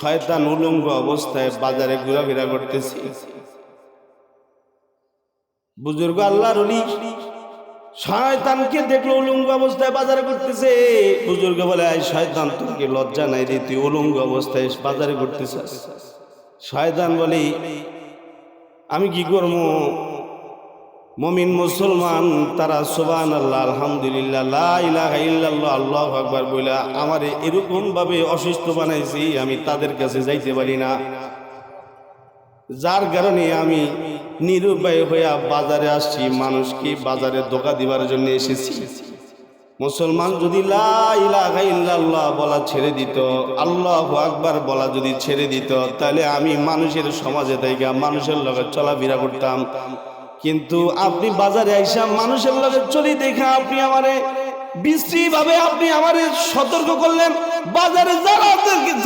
শয়তান উলঙ্গ অবস্থায় বাজারে ঘোরাফেরা করতেছি। বুজুর্গ আল্লাহর অলি শয়তানকে দেখল উলঙ্গ অবস্থায় বাজারে করতেছে। বুজুর্গ বলে শয়তান, তোকে লজ্জা নাই রে, তুই উলঙ্গ অবস্থায় বাজারে করতেছিস। শয়তান বলে, আমি কি করব? মমিন মুসলমান, তারা সুবান আল্লাহ আলহামদুলিল্লাহ ইল্লাল্লাহ, আল্লাহ আকবার বইলা আমার এরকম ভাবে অসুস্থ বানাইছি, আমি তাদের কাছে যাইতে পারি না। যার কারণে আমি নিরুপায় হইয়া বাজারে আসছি, মানুষকে বাজারে ধোকা দিবার জন্য এসেছি। মুসলমান যদি লা ইলাহা ইল্লাল্লাহ বলা ছেড়ে দিত, আল্লাহ আকবার বলা যদি ছেড়ে দিত, তাহলে আমি মানুষের সমাজে থেকে মানুষের লগে চলাফেরা করতাম। কিন্তু আপনি বাজারে আইসা মানুষের লগে চলি দেখা আপনি আমারে বিশ্রী ভাবে আপনি আমারে সতর্ক করলেন। বাজারে যারা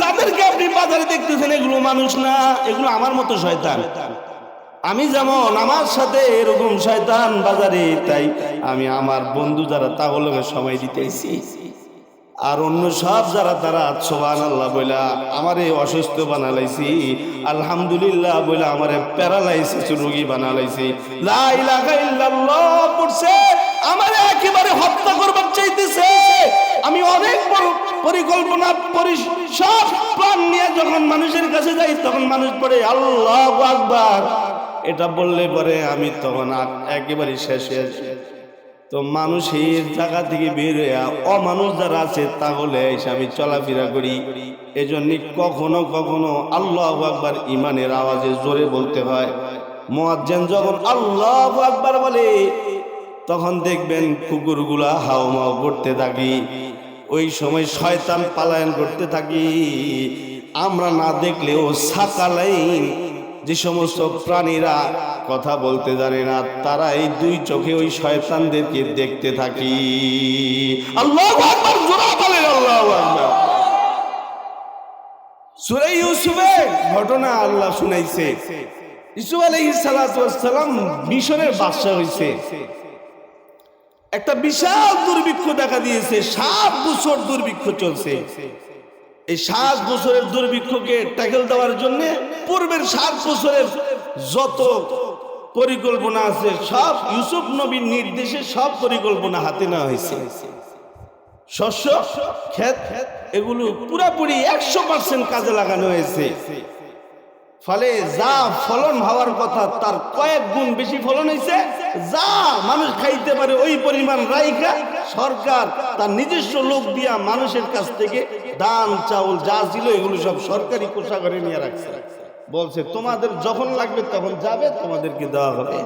যাদেরকে আপনি বাজারে দেখতেছেন, এগুলো মানুষ না, এগুলো আমার মতো শয়তান। আমি যেমন, আমার সাথে এরকম শয়তান বাজারে, তাই আমি আমার বন্ধু যারা তাহলে সময় দিতেছি। আর অন্য সব যারা তারা সোবান আল্লাহ বইলা, আমারে অসুস্থ বানালাইছি, আলহামদুলিল্লাহ বইলা আমারে প্যারালাইসিস রোগী বানালাইছি। পড়ছে, আমারে একেবারে হত্যা করবার চাইতেছে। আমি অনেক বড় পরিকল্পনা, পরি সব প্ল্যান নিয়ে যখন মানুষের কাছে যাই, তখন মানুষ পড়ে আল্লাহ আকবার। এটা বললে পরে আমি তখন একেবারে শেষ হয়ে। তো মানুষের জায়গা থেকে বের হয়ে অমানুষ যারা আছে, তাহলে এসে আমি চলাফেরা করি। এজন্য কখনো কখনো আল্লাহ আকবার ইমানের আওয়াজে জোরে বলতে হয়। মোয়াজ্জেন যখন আল্লাহ আকবার বলে, তখন দেখবেন কুকুরগুলা হাওমাও করতে থাকি। ওই সময় শয়তান পালায়ন করতে থাকি। আমরা না দেখলেও সাকালাইন যে সমস্ত প্রাণীরা কথা বলতে জানে না তারা এই দুই চোখে ওই শয়তানদেরকে দেখতে থাকি। ঘটনা আল্লাহ শুনাইছে। সালাতু সালাম মিশরের বাদশা হয়েছে একটা বিশাল দুর্ভিক্ষ দেখা দিয়েছে, সাত বছর দুর্ভিক্ষ চলছে। এই সাত বছরের দুর্ভিক্ষকে ট্যাকেল দেওয়ার জন্য পূর্বের সাত বছরের যত পরিকল্পনা আছে, সব ইউসুফ নবীর নির্দেশে সব পরিকল্পনা হাতে নেওয়া হয়েছে। শস্য, ক্ষেত, এগুলো পুরাপুরি একশো পার্সেন্ট কাজে লাগানো হয়েছে। ফলে যা ফলন হওয়ার কথা, তার কয়েক গুণ বেশি ফলন হয়েছে। যা মানুষ খাইতে পারে ওই পরিমাণ রাইখা, সরকার তার নিজস্ব লোক দিয়া মানুষের কাছ থেকে ধান চাউল যা ছিল, এগুলো সব সরকারি কোষাগারে নিয়ে রাখছে। বলছে, তোমাদের যখন লাগবে তখন যাবে, তোমাদেরকে দেওয়া হবে।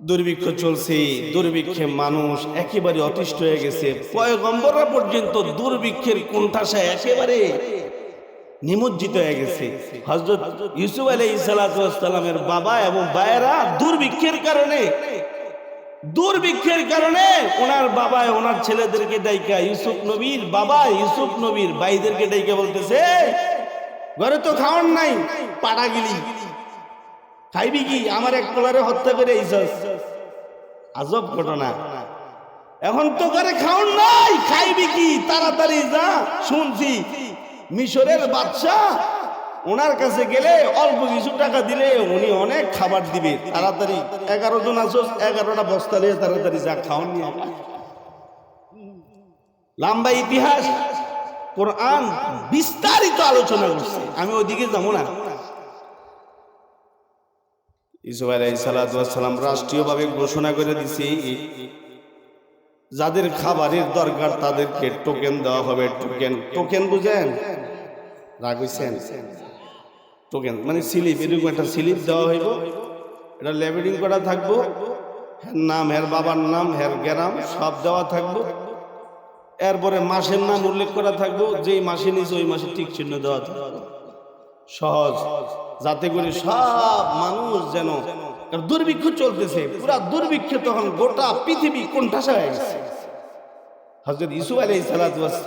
দুর্ভিক্ষ চলছে, দুর্ভিক্ষে মানুষ একেবারে অতিষ্ঠ হয়ে গেছে। পয়গম্বররা পর্যন্ত দুর্ভিক্ষের কোণঠাসায় একেবারে নিমজ্জিত হয়ে গেছে। হজরত ইউসুফ আলাই সালামের বাবা এবং বায়েরা দুর্ভিক্ষের কারণে দুর্ভিক্ষের কারণে ওনার বাবা ওনার ছেলেদেরকে ডাইকা ইউসুফ নবীর বাবা ইউসুফ নবীর ভাইদেরকে ডাইকা বলতেছে ঘরে তো খাওয়ার নাই, পাড়া গিলি। খাইবি কি? আমার এক পোলারে হত্যা করে এইসস আজব ঘটনা। এখন তো ঘরে খাওয়ার নাই, খাইবি কি? তাড়াতাড়ি যা, শুনছি। মিশরের বাচ্চা ওনার কাছে গেলে অল্প কিছু টাকা দিলে উনি অনেক খাবার দিবে। তাড়াতাড়ি, এগারো জন আসো এগারোটা বস্তা নিয়ে তাড়াতাড়ি যা খাওয়ান নিয়ে। লম্বা ইতিহাস, কোরআন বিস্তারিত আলোচনা করছে। আমি ওইদিকে যাব না। রাষ্ট্রীয়ভাবে ঘোষণা করে দিছি, যাদের খাবারের দরকার তাদেরকে টোকেন দেওয়া হবে। টোকেন টোকেন বুঝেন? রাগ টোকেন মানে স্লিপ এরকম একটা স্লিপ দেওয়া হইব। এটা লেবেলিং করা থাকব। নাম হের বাবার নাম হের গ্রাম, সব দেওয়া থাকব। এরপরে মাসের নাম উল্লেখ করা থাকব, যেই মাসে নিচে ওই মাসে ঠিক চিহ্ন দেওয়া থাকবে। সহজ, যাতে করে সব মানুষ যেন দুর্ভিক্ষ চলতেছে, পুরা দুর্ভিক্ষে তখন গোটা পৃথিবী কোনঠাসা হয়ে গেছে। হজরত ইসুফ আলাই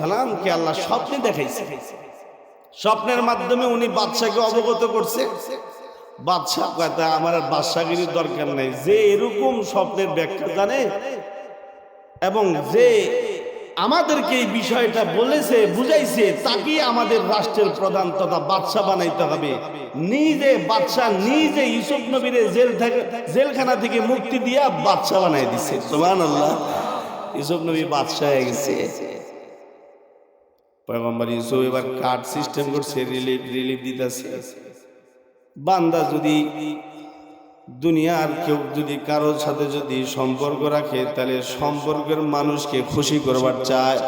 সালামকে আল্লাহ স্বপ্নে দেখাইছে। স্বপ্নের মাধ্যমে উনি বাদশাকে অবগত করছে। বাদশাহ কথা আমার বাদশাগিরির দরকার নেই। যে এরকম স্বপ্নের ব্যাখ্যা জানে এবং যে আমাদেরকে এই বিষয়টা বলেছে, বুঝাইছে তাকে আমাদের রাষ্ট্রের প্রধান তথা বাদশাহ বানাইতে হবে। নিজে বাদশাহ নিজে ইউসুফ নবীরে জেল থেকে, জেলখানা থেকে মুক্তি দিয়া বাদশাহ বানাই দিছে। সুবহান আল্লাহ ইউসুফ নবী বাদশাহ হয়ে গেছে। পয়গম্বর ইউসুফ এবার কার্ড সিস্টেম করছে রিলিফ রিলিফ দিতেছে। বান্দা যদি দুনিয়ার কেউ যদি কারোর সাথে যদি সম্পর্ক রাখে, তাহলে সম্পর্কের মানুষকে খুশি করবার চায়।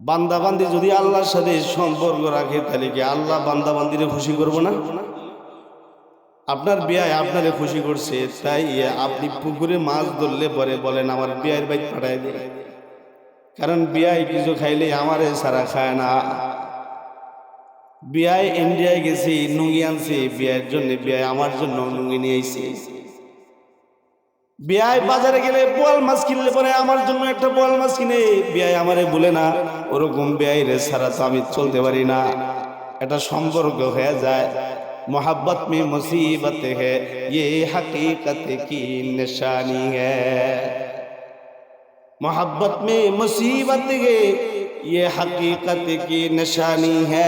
বান্দা বান্দি যদি আল্লাহর সাথে সম্পর্ক রাখে, তাহলে কি আল্লাহ বান্দা বান্দিরে খুশি করব না? আপনার বিয়ায় আপনারে খুশি করছে, তাই আপনি পুকুরে মাছ ধরলে পরে বলেন, আমার বিয়ের বাইক পাঠায় দেয় কারণ বিয়ায় কিছু খাইলে আমারে সারা খায় না। বিয়ায় ইন্ডিয়ায় গেছি নুঙ্গি আনছি বিয়ের জন্য বিয়ায় আমার জন্য নুঙ্গি নিয়ে আইছি বিয়ায় বাজারে গেলে বোয়াল মাছ কিনলে পরে আমার জন্য একটা বোয়াল মাছ কিনে বিয়ায় আমারে বলে না ওরকম বিয়ায় রে ছাড়া তো আমি চলতে পারি না এটা সম্পর্ক হয়ে যায় मोहब्बत में मुसीबत है ये हकीकत की निशानी है मोहब्बत में मुसीबत है ये हकीकत की निशानी है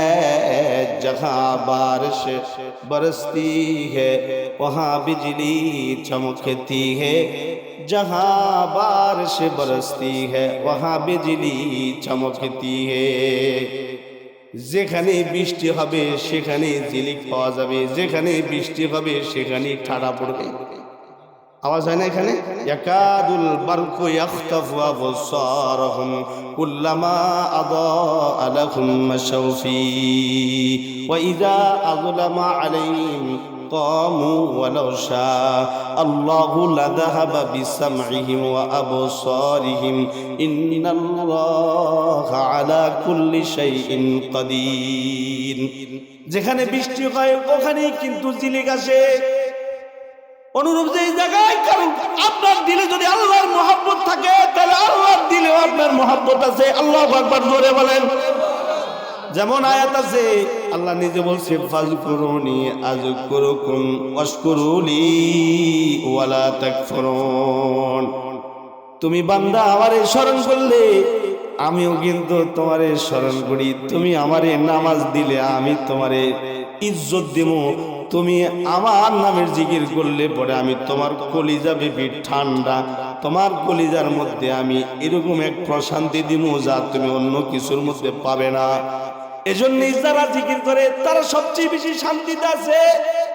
जहाँ बारिश बरसती है वहाँ बिजली चमकती है जहाँ बारिश बरसती है वहाँ बिजली चमकती है যেখানে বৃষ্টি হবে সেখানে জিলিক পাওয়া যাবে যেখানে বৃষ্টি হবে সেখানে ঠাডা পড়বে আওয়াজ হয় না এখানে ইয়াকাদুল বারকু ইয়াখতাফু আবসারহুম কুল্লামা আদাআ লাহুম মাশাউ ফি ওয়া ইযা আযলামা আলাইহিম قاموا ولو شاء الله لذهب بسمعهم وأبصارهم إن الله على كل شيء قدير যেখানে বৃষ্টি হয় ওখানেই কিন্তু জিলিক আসে অনুরূপ যে জায়গায় কারণ আপনার দিলে যদি আল্লাহর মোহাব্বত থাকে, তাহলে আল্লাহর দিলেও আপনার মোহাব্বত আছে। আল্লাহ একবার জোরে বলেন। যেমন আয়াত আছে, আল্লাহ নিজে বলছে, ফাজকুরুনি আযকুরুকুম ওয়াশকুরুলি ওয়ালা তাকফুরুন। তুমি বান্দা, আমারে স্মরণ করলে, আমিও কিন্তু তোমারে স্মরণ করি। তুমি আমারে নামাজ দিলে, আমি তোমারে ইজ্জত দেব তুমি আমার নামের জিকির করলে পরে আমি তোমার কলিজা বেবি ঠান্ডা, তোমার কলিজার মধ্যে আমি এরকম এক প্রশান্তি দিব যা তুমি অন্য কিছুর মধ্যে পাবে না। এজন্য যারা জিকির করে, তারা সবচেয়ে বেশি শান্তিতে আছে।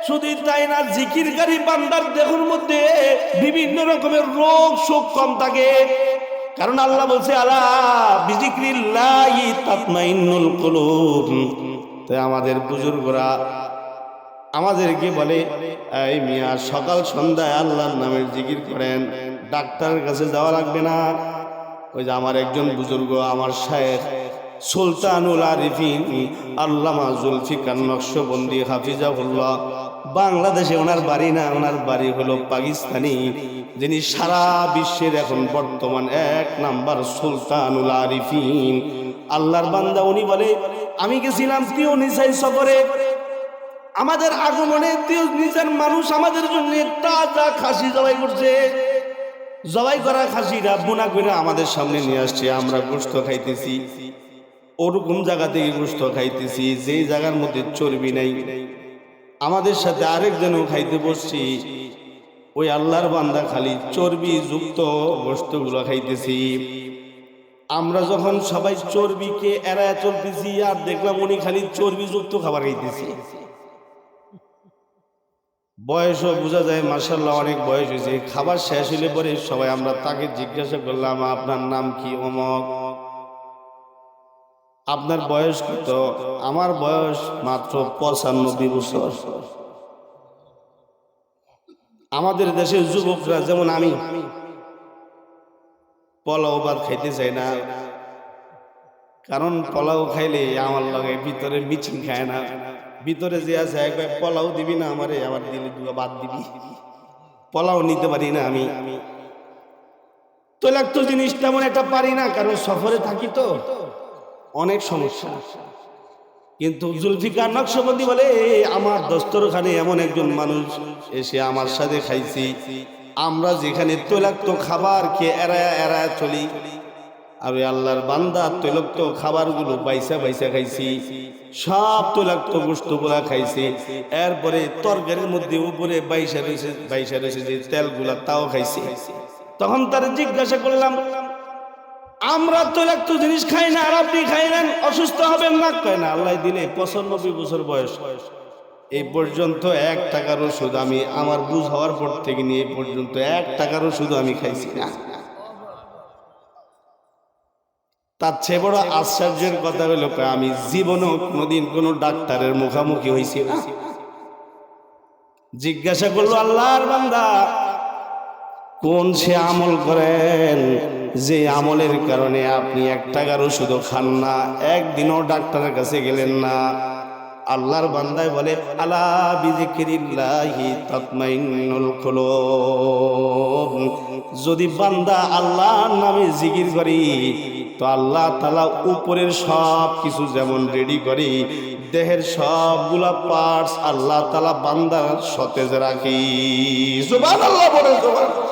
শুধু তাই না, জিকিরকারী বান্দার দেহের মধ্যে বিভিন্ন রকমের রোগ, শোক কম থাকে। কারণ আল্লাহ বলছে, আলা বিজিক্রিল্লাহি তাতমাইন্নুল কুলুব। তাই আমাদের বুজুর্গরা আমাদেরকে বলে, এই মিয়া, সকাল সন্ধ্যায় আল্লাহর নামের জিকির করেন, ডাক্তারের কাছে যাওয়া লাগবে না। ওই যে আমার একজন বুজুর্গ, আমার শায়েখ সুলতানুল আরিফিন, আল্লামা জুলফিকার নকশবন্দি হাফিজাহুল্লাহ। বাংলাদেশে ওনার বাড়ি না, ওনার বাড়ি হলো পাকিস্তানি, যিনি সারা বিশ্বের এখন বর্তমান এক নাম্বার সুলতানুল আরিফিন। আল্লাহর বান্দা উনি বলে, আমি গেছিলাম তিও নিসাই সফরে। আমাদের আগমনে নিসার মানুষ আমাদের জন্য তাজা খাসি জবাই করছে। জবাই করা খাসিরা বোনা করে আমাদের সামনে নিয়ে আসছে, আমরা গোস্ত খাইতেছি। ওরকম জায়গা থেকে গোস্ত খাইতেছি যেই জায়গার মধ্যে চর্বি নাই। আমাদের সাথে আরেকজনও খাইতে বসছি। ওই আল্লাহর বান্দা খালি চর্বি যুক্ত গোস্তগুলো খাইতেছি। আমরা যখন সবাই চর্বিকে এড়ায় চলতেছি আর দেখলাম উনি খালি চর্বি যুক্ত খাবার খাইতেছি। বয়সও বোঝা যায় মার্শাল্লাহ অনেক বয়স হয়েছে। খাবার শেষ হলে পরে সবাই আমরা তাকে জিজ্ঞাসা করলাম, আপনার নাম কি অমক? আপনার বয়স কত আমার বয়স মাত্র পঁচানব্বই বছর। আমাদের দেশের যুবকরা যেমন আমি, পোলাও ভাত খাইতে চাই না। কারণ পোলাও খাইলে আমার লগে ভিতরে মিচিং খায় না। ভিতরে যে আছে, একবার পলাও দিবি না আমারে? আবার দিলে দুটো বাদ দিবি। পলাও নিতে পারি না আমি। তৈলাক্ত জিনিস তেমন একটা পারি না, কারণ সফরে থাকি তো। অনেক সমস্যা। কিন্তু জুলফিকার নকশবন্দি বলে আমার দস্তরখানে এমন একজন মানুষ, এসে আমার সাথে খাইছি। আমরা যেখানে তৈলাক্ত খাবার খেয়ে এড়ায় এড়ায় চলি আমি আল্লাহর বান্দা, তৈলাক্ত খাবারগুলো বাইসা বাইসা খাইছি, সব তৈলাক্ত গোস্তগুলা খাইছি। এরপরে তরকারির মধ্যে উপরে বাইসা রয়েছে বাইসা রয়েছে যে তেলগুলা, তাও খাইছি। তখন তার জিজ্ঞাসা করলাম, আমরা তৈলাক্ত জিনিস খাই না আর আপনি খাইলেন অসুস্থ হবেন না? কয় না, আল্লাহ দিলে পঁচানব্বই বছর বয়স। এই পর্যন্ত এক টাকার ওষুধ আমি, আমার বুঝ হওয়ার পর থেকে নিয়ে এই পর্যন্ত এক টাকার ওষুধ আমি খাইছি না। তার চেয়ে বড় আশ্চর্যের কথা হলো আমি জীবনেও কোনোদিন কোনো ডাক্তারের মুখামুখি হয়েছি না। জিজ্ঞাসা করল আল্লাহর বান্দা কোন সে আমল করেন? যে আমলের কারণে আপনি এক টাকার ওষুধও খান না একদিনও ডাক্তারের কাছে গেলেন না? আল্লাহর বান্দায় বলে আলা বিজিকিরিল্লাহি তাতমাইন্নুল কুলুব। যদি বান্দা আল্লাহর নামে জিকির করি তো আল্লাহ তালা উপরের সব কিছু যেমন রেডি করে, দেহের সবগুলা পার্টস আল্লাহ তালা বান্দার সতেজ রাখি। জোবান আল্লাহ বলে সুবহানাল্লাহ।